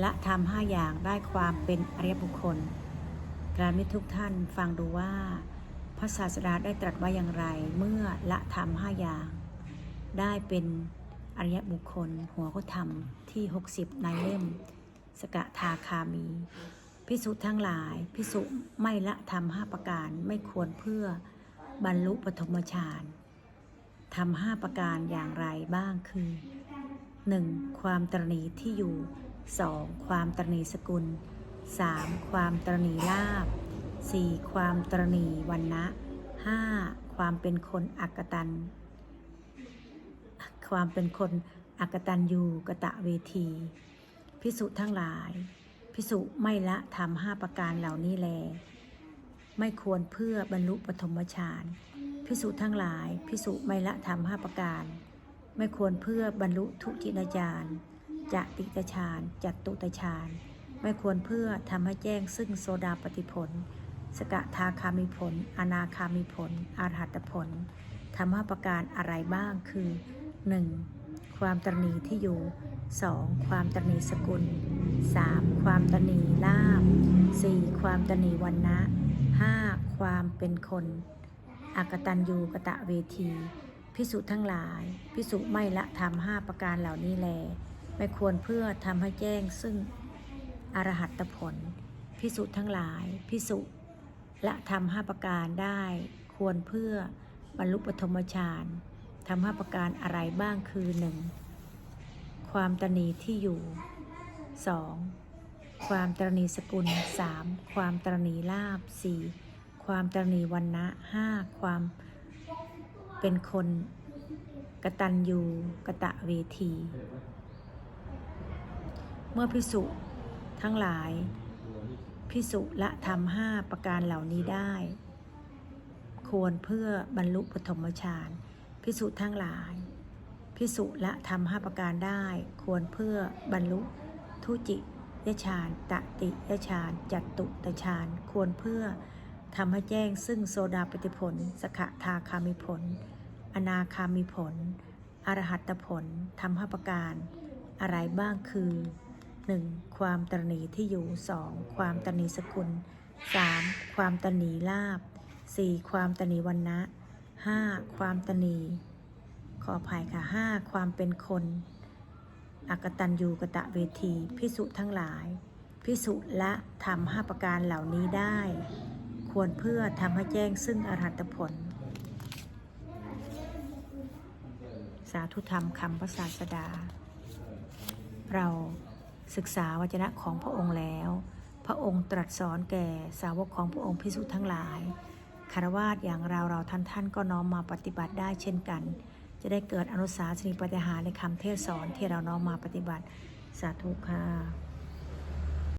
และทำห้าอย่างได้ความเป็นอริยบุคคลการมิตรทุกท่านฟังดูว่าพระศาสดาได้ตรัสว่าอย่างไร เมื่อละทำห้าอย่าง ได้เป็นอริยบุคคล หัวก็ทำที่ 60 ในเล่ม สกทาคามี พิสุทั้งหลาย พิสุไม่ละทำห้าประการไม่ควรเพื่อบรรลุปฐมฌานทำห้าประการอย่างไรบ้างคือ 1. ความตรณีที่อยู่ 2. ความตรณีสกุล 3. ความตรณีลาบ 4. ความตรณีวันนะ 5. ความเป็นคนอักตัน ความเป็นคนอักตันยูกะตะเวที พิสุทั้งหลาย พิสุไม่ละทำห้าประการเหล่านี้แล ไม่ควรเพื่อบรรลุปฐมฌานพิสุทั้งหลาย พิสุไม่ละทำห้าประการ ไม่ควรเพื่อบรรลุทุจินญาณ จะติตฌานจัตตุตฌานไม่ควรเพื่อทำให้แจ้งซึ่งโซดาปฏิผล สกทาคามิผล อนาคามิผลอารหัตผลทำห้ประการอะไรบ้างคือ 1. ความตรณีที่อยู่ 2. ความตรณีสกุล 3. ความตรณีลาบ 4. ความตรณีวันนะ 5. ความเป็นคนอากตันยูกะตะเวที พิสุทั้งหลาย พิสุไม่ละทำห้าประการเหล่านี้แล ไม่ควรเพื่อทำให้แจ้งซึ่งอรหัตผล พิสุทั้งหลาย พิสุละทำห้าประการได้ควรเพื่อบรรลุปฐมฌานทำห้าประการอะไรบ้างคือหนึ่งความตรณีที่อยู่ 2. ความตรณีสกุล 3. ความตรณีลาบ 4. ความตรณีวันนะ 5. ความเป็นคนกระตัญญูกระตะเวที เมื่อพิสุทั้งหลาย พิสุละทำห้าประการเหล่านี้ได้ ควรเพื่อบรรลุปฐมฌานพิสุทั้งหลาย พิสุละทำห้าประการได้ ควรเพื่อบรรลุทุจิยฌานตติยฌานจัตตุตฌานควรเพื่อทำให้แจ้งซึ่งโซดาปฏิผลสขทาคามิผล อนาคามิผล อรหัตผลทำห้าประการ อะไรบ้างคือ 1. ความตรณีที่อยู่ 2. ความตรณีสกุล 3. ความตรณีลาบ 4. ความตรณีวันนะ 5. ความตรณีขออภัยค่ะ 5. ความเป็นคนอักตันยูกะตะเวที พิสุทั้งหลาย พิสุละทำห้าประการเหล่านี้ได้ ควรเพื่อทำให้แจ้งซึ่งอรหัตผล สาธุธรรมคำพระศาสดา เรา ศึกษาวจนะของพระองค์แล้ว พระองค์ตรัสสอนแก่สาวกของพระองค์พิสุทธ์ทั้งหลายคารวาสอย่างเราเราท่านท่านก็น้อมมาปฏิบัติได้เช่นกัน จะได้เกิดอนุสาสนีปฏิหารในคำเทศสอนที่เราน้อมมาปฏิบัติสาธุค่ะ